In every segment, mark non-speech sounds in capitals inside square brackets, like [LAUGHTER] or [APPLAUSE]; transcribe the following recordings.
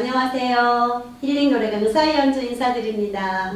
안녕하세요. 힐링 노래 강 사이언즈 인사드립니다.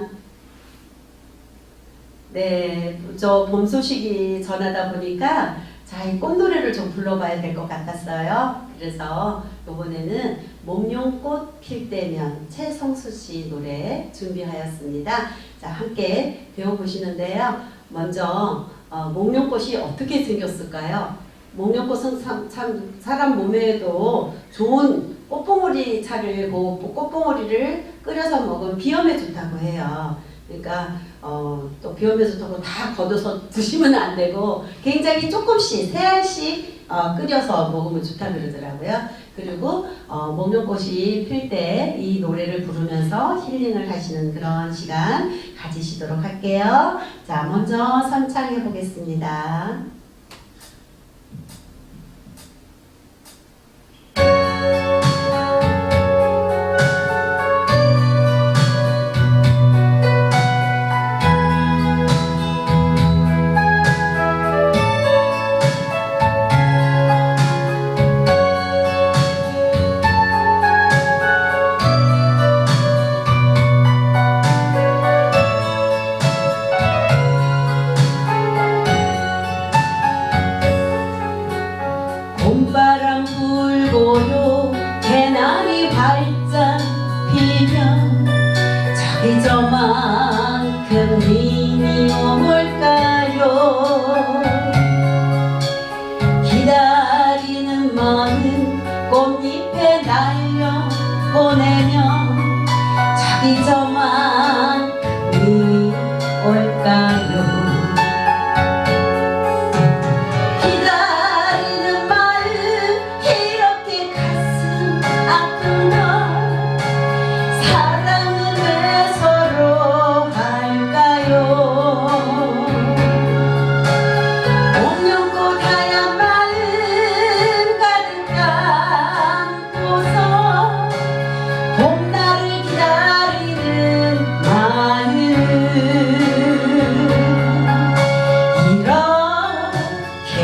네, 저 봄 소식이 전하다 보니까 자, 이 꽃노래를 좀 불러봐야 될 것 같았어요. 그래서 이번에는 목련꽃 필 때면 최성수 씨 노래 준비하였습니다. 자, 함께 배워보시는데요. 먼저 어, 목련 꽃이 어떻게 생겼을까요? 목련 꽃은 참, 참 사람 몸에도 좋은 꽃봉오리 차를 고 꽃봉오리를 끓여서 먹으면 비염에 좋다고 해요. 그러니까 어, 또 비염에 좋다고 다 걷어서 드시면 안 되고 굉장히 조금씩 세 알씩 어, 끓여서 먹으면 좋다 그러더라고요. 그리고 어, 목련꽃이 필 때 이 노래를 부르면서 힐링을 하시는 그런 시간 가지시도록 할게요. 자, 먼저 선창해 보겠습니다.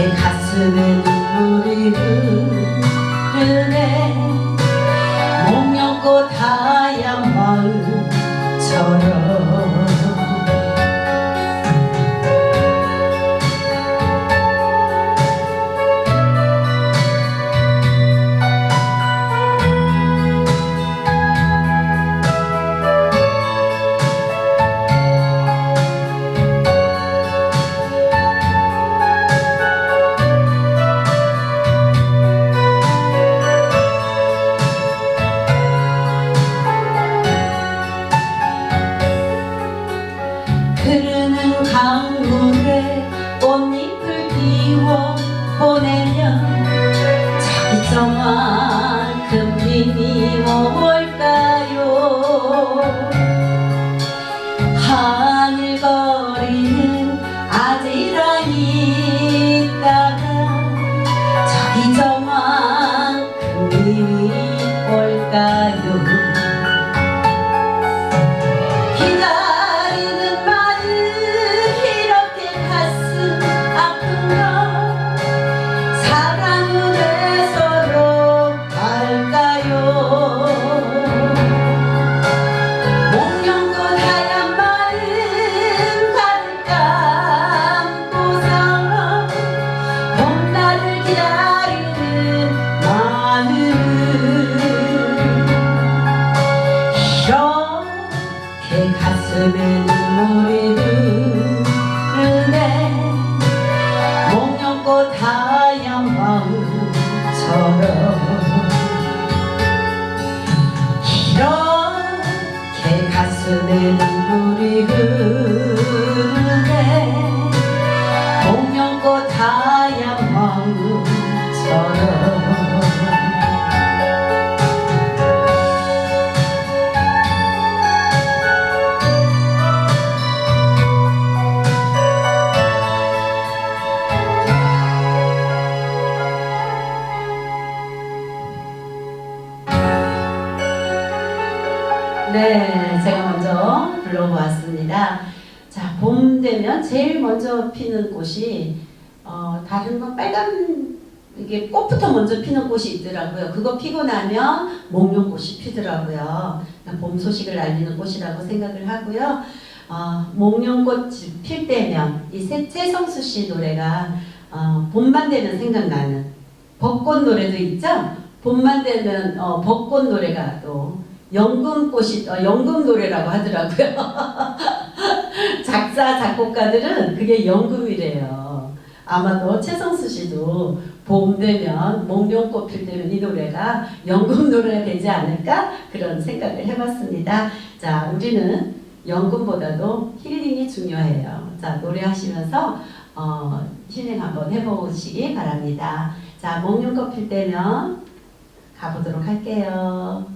이렇게 가슴에 눈물이 흐르네. 목련꽃 하얀 마음처럼 가슴에 눈물이 흐르 제일 먼저 피는 꽃이 어, 다른 건 빨간 이게 꽃부터 먼저 피는 꽃이 있더라고요. 그거 피고 나면 목련꽃이 피더라고요. 봄 소식을 알리는 꽃이라고 생각을 하고요. 어, 목련꽃 필 때면 이 새- 최성수 씨 노래가 어, 봄만 되면 생각나는 벚꽃 노래도 있죠. 봄만 되면 어, 벚꽃 노래가 또 연금꽃이 어, 연금 노래라고 하더라고요. [LAUGHS] 작사 작곡가들은 그게 연금이래요. 아마도 최성수 씨도 봄 되면 목련꽃 필 때면 이 노래가 연금 노래가 되지 않을까 그런 생각을 해봤습니다. 자, 우리는 연금보다도 힐링이 중요해요. 자, 노래하시면서 어, 힐링 한번 해보시기 바랍니다. 자, 목련꽃 필 때면 가보도록 할게요.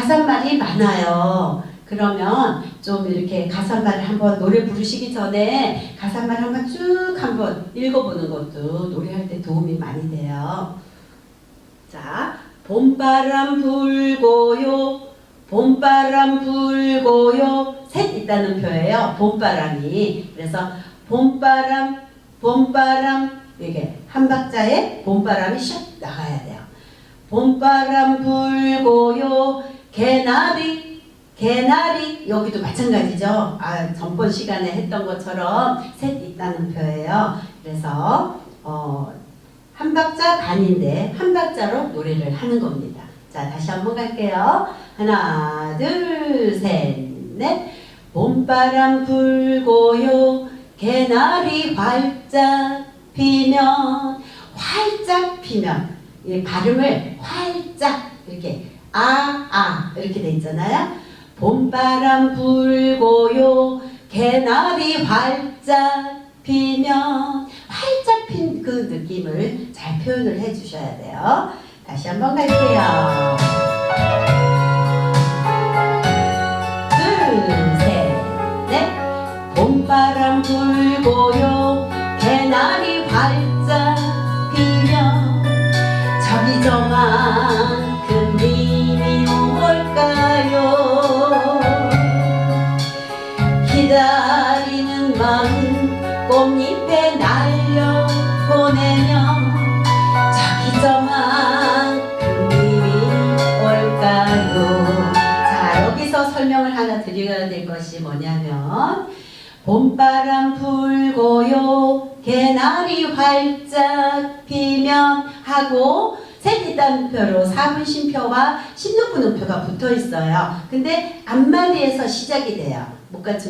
가사말이 많아요. 그러면 좀 이렇게 가사말을 한번 노래 부르시기 전에 가사말 한번 쭉 한번 읽어보는 것도 노래할 때 도움이 많이 돼요. 자, 봄바람 불고요. 봄바람 불고요. 셋 있다는 표예요. 봄바람이. 그래서 봄바람, 봄바람 이게 한 박자에 봄바람이 샥 나가야 돼요. 봄바람 불고요. 개나리 개나리 여기도 마찬가지죠. 아, 전번 시간에 했던 것처럼 셋 있다는 표예요. 그래서 어, 한 박자 반인데 한 박자로 노래를 하는 겁니다. 자, 다시 한번 갈게요. 하나, 둘, 셋, 넷. 봄바람 불고요. 개나리 활짝 피면 활짝 피면 이 발음을 활짝 이렇게 아, 아 이렇게 돼 있잖아요. 봄바람 불고요. 개나리 활짝 피면 활짝 핀 그 느낌을 잘 표현을 해 주셔야 돼요. 다시 한번 갈게요. 둘, 셋, 넷. 봄바람 불고요. 꽃잎에 날려 보내면 저기 저만큼 님이 올까요? 자 여기서 설명을 하나 드려야 될 것이 뭐냐면 봄바람 불고요 개나리 활짝 피면 하고 셋이단표로 사분심표와 16분음표가 붙어 있어요. 근데 앞마디에서 시작이 돼요.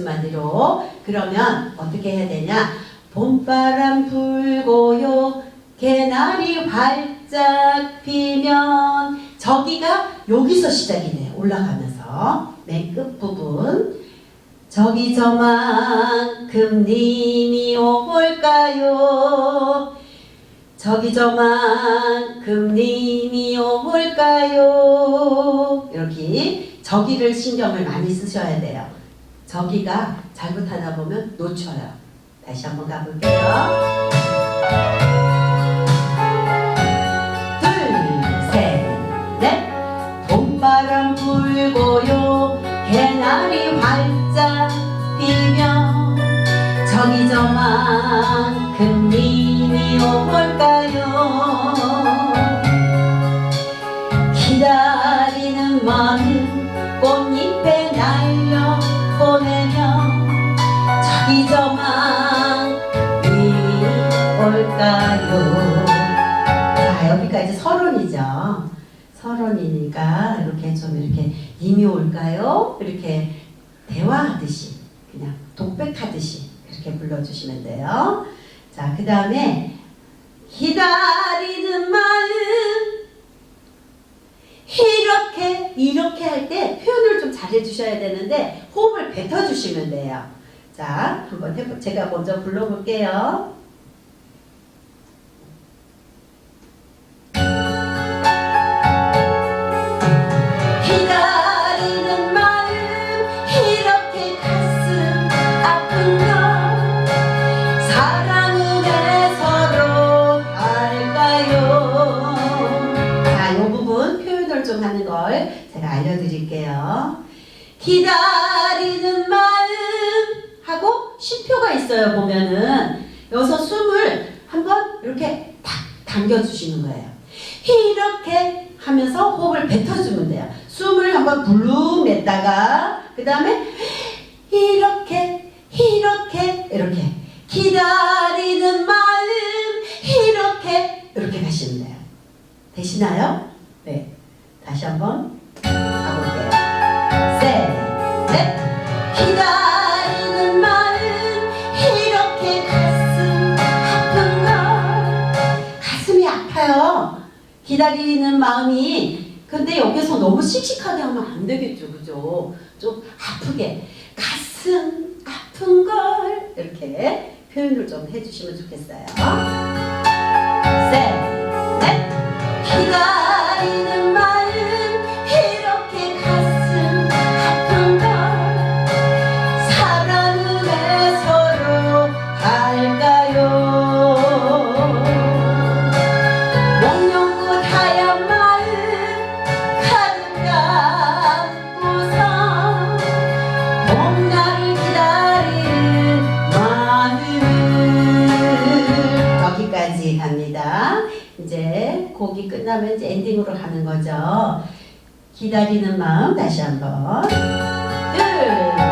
마디로. 그러면 어떻게 해야 되냐? 봄바람 불고요 개나리 활짝 피면 저기가 여기서 시작이 돼요. 올라가면서 맨 끝부분 저기 저만큼 님이 오볼까요? 저기 저만큼 님이 오볼까요? 이렇게 저기를 신경을 많이 쓰셔야 돼요. 저기가 잘못하다 보면 놓쳐요. 다시 한번 가볼게요. 봄바람 불고요. 개나리 활짝 피면 저기 저만큼 님이 오볼까요? 서론이니까 이렇게 좀 이렇게 님이 올까요? 이렇게 대화하듯이 그냥 독백하듯이 이렇게 불러주시면 돼요. 자, 그 다음에 기다리는 마음 이렇게 이렇게 할 때 표현을 좀 잘해 주셔야 되는데 호흡을 뱉어 주시면 돼요. 자, 한번 해보 제가 먼저 불러볼게요. 기다리는 마음 하고 쉼표가 있어요. 보면은 여기서 숨을 한번 이렇게 탁 당겨주시는 거예요. 이렇게 하면서 호흡을 뱉어주면 돼요. 숨을 한번 불룩 냈다가 그 다음에 이렇게 이렇게 이렇게 기다리는 마음 이렇게 이렇게 가시면 돼요. 되시나요? 네. 다시 한번 기다리는 마음 이렇게 가슴 아픈 걸 가슴이 아파요. 기다리는 마음이 근데 여기서 너무 씩씩하게 하면 안 되겠죠, 그죠? 좀 아프게 가슴 아픈 걸 이렇게 표현을 좀 해주시면 좋겠어요. 셋, 넷. 기다 거죠. 기다리는 마음 다시 한번 둘,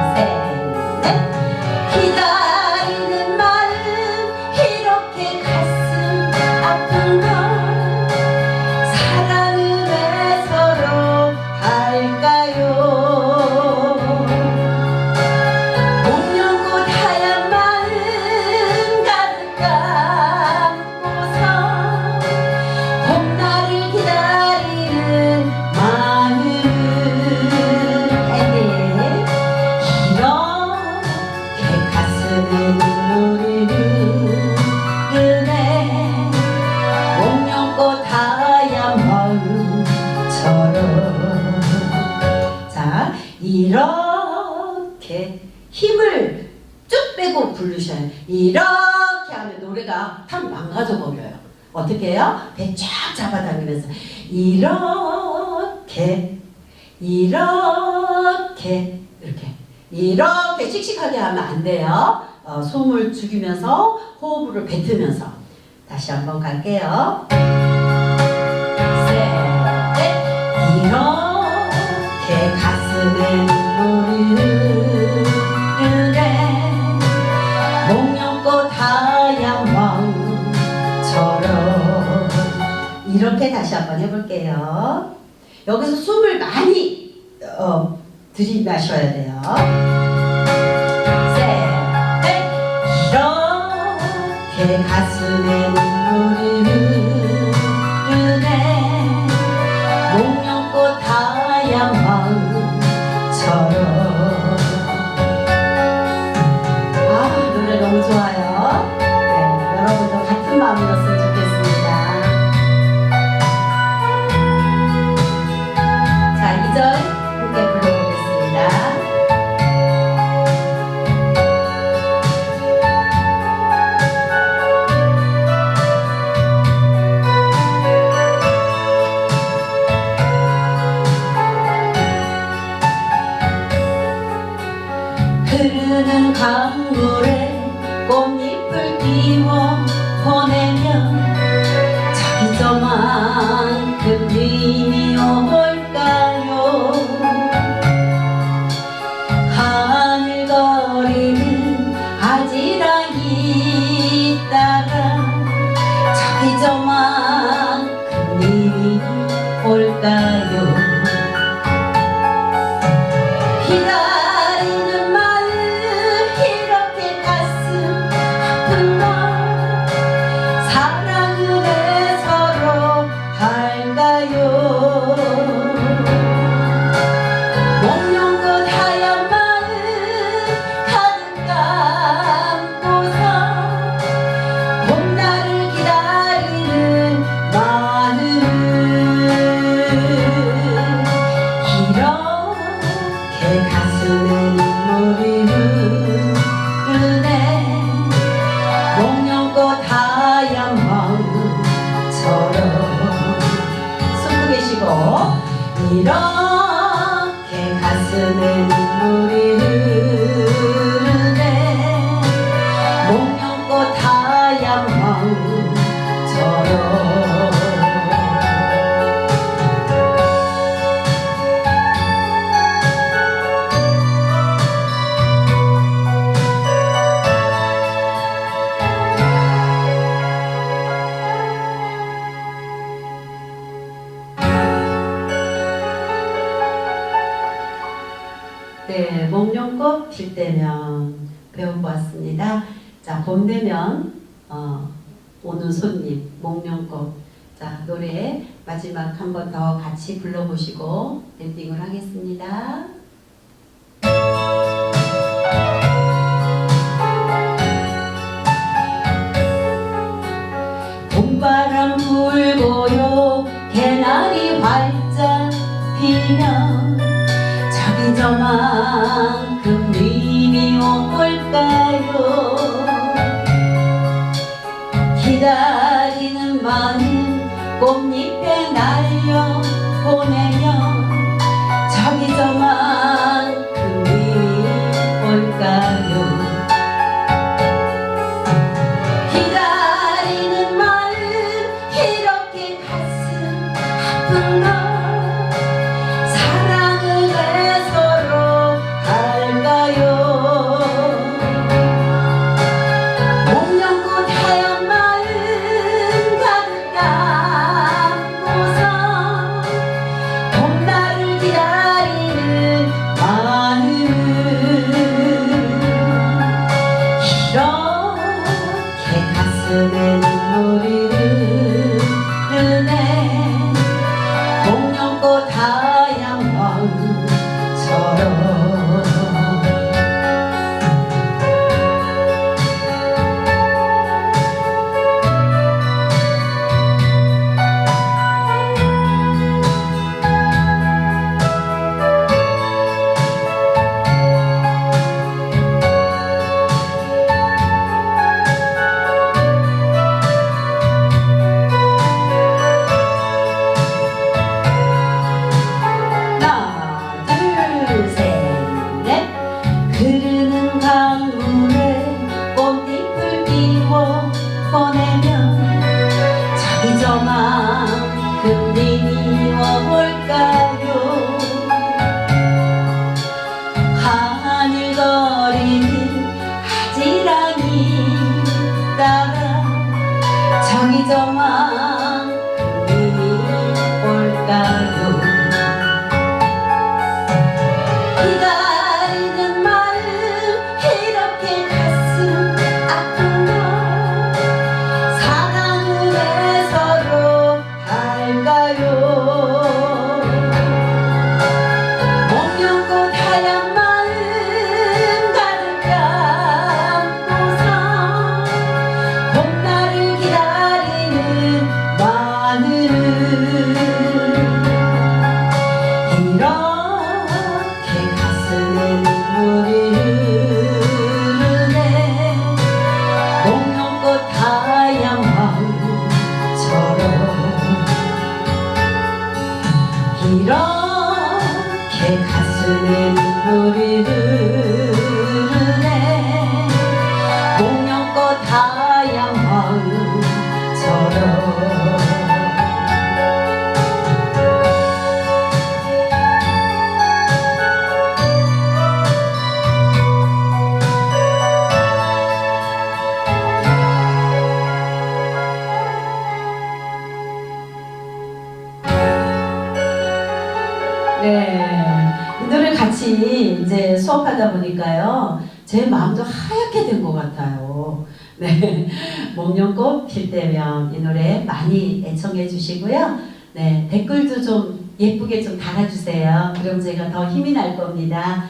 이렇게 힘을 쭉 빼고 부르셔요 이렇게 하면 노래가 탁 망가져 버려요 어떻게 해요? 배 쫙 잡아당기면서 이렇게 이렇게 이렇게 이렇게 씩씩하게 하면 안 돼요. 어, 숨을 죽이면서 호흡을 뱉으면서 다시 한번 갈게요. 셋, 넷. 이렇게 다시 한번 해볼게요. 여기서 숨을 많이 어, 들이마셔야 돼요. 이렇게 가슴에 눈물을 흐르네 목련꽃 하얀 마음처럼 아 노래 너무 좋아요. 네, 여러분도 같은 마음이었으면 봄 되면 어, 오는 손님, 목련꽃. 자, 노래 마지막 한 번 더 같이 불러보시고 엔딩을 하겠습니다. 봄바람 불고요 개나리 활짝 피면 저기 저만큼 님이 올까요 기다리는 마음 꽃잎에 날려 보내면 하다 보니까요. 제 마음도 하얗게 된 것 같아요. [LAUGHS] 네. 목련꽃 필 때면 이 노래 많이 애청해 주시고요. 네. 댓글도 좀 예쁘게 좀 달아주세요. 그럼 제가 더 힘이 날 겁니다.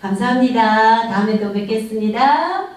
감사합니다. 다음에 또 뵙겠습니다.